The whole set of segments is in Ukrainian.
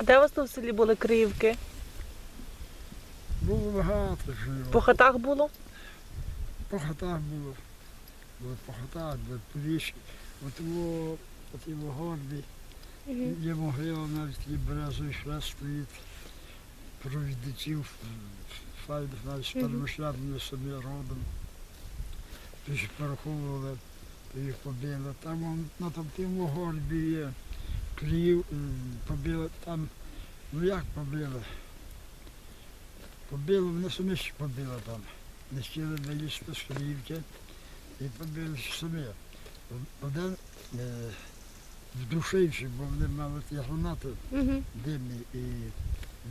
А де у вас тут в селі були Криївки? Було багато жили. По хатах було? По хатах було. Було по хатах, було по лісі. От во, от в горбі. Є могила навіть і березовий хрест стоїть. Провідників файних навіть Мгм. перемишляними родом. Тож пораховували, то їх побили. Там на тим горбі є. Клів побили там. Ну як побили? Побили, вони самі ж побили там. Не хотіли вилізти з хлівки і побили самі. Один е, вдушився, бо вони мали ті гранати димні, і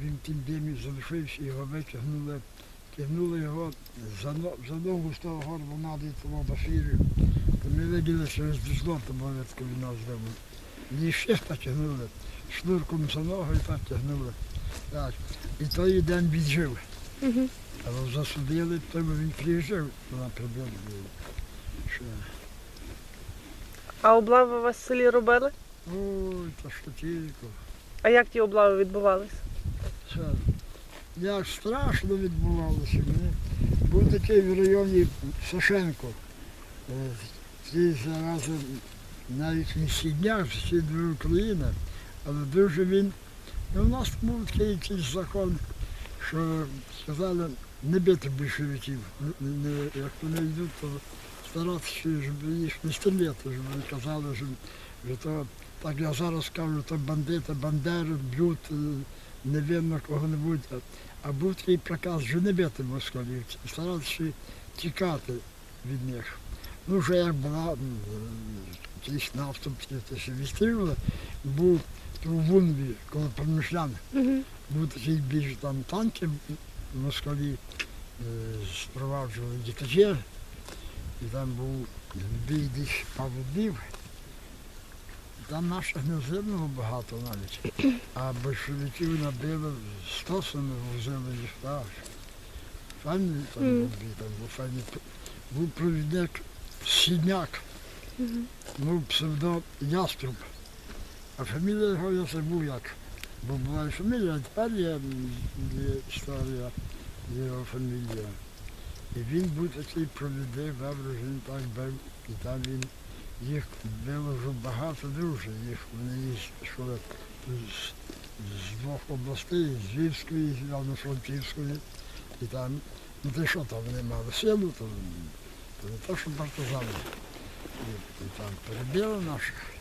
він тим димі залишився, його витягнули, тягнули його за, за ногу з того горбу надо того баширю. Ми виділи, що з дізло табуретку він нас дому. І ще потягнули, шнурком за ногу і так. Так. І той день віджив. Угу. Але засудили, тому він приїжджав на прибіг. А облави у вас в селі робили? ой, та що тільки. А як ті облави відбувалися? Це, як страшно відбувалося. Мені був такий в районі Сашенко. Е, Ці зарази навіть не сідняк, східної України, але дуже він. Ну, у нас був такий якийсь закон, що сказали не бити більшовиків. Як вони йдуть, то старатися, щоб їх не стріляти, щоб вони казали, що, що так я зараз кажу, то бандити, бандери б'ють. е, невинно кого-небудь, а- був такий приказ, що не бити москалів, старатися тікати від них. Ну, вже як була якийсь наступ, це ще відстрілили, був у Вунві, коло Промишлян, був такий більш там танки москалі е, спроваджували дітей, і там був бій десь пару днів. Там наших не згинуло багато навіть. А большевиків набили стосами, возили їх так. Файний там був бій, там був файний. Був провідник Сідняк, Ну псевдо Яструб. А фамілія його я забув як. Бо була і фамілія, а тепер є, історія, його фамілія. І він був такий що він так бив, і там він їх виложив багато дуже. Їх вони їхали з, з двох областей, з Львівської, з Івано-Франківської. І там, ну ти що там вони мали силу, то, то не те, що партизани. І, і там перебили наших.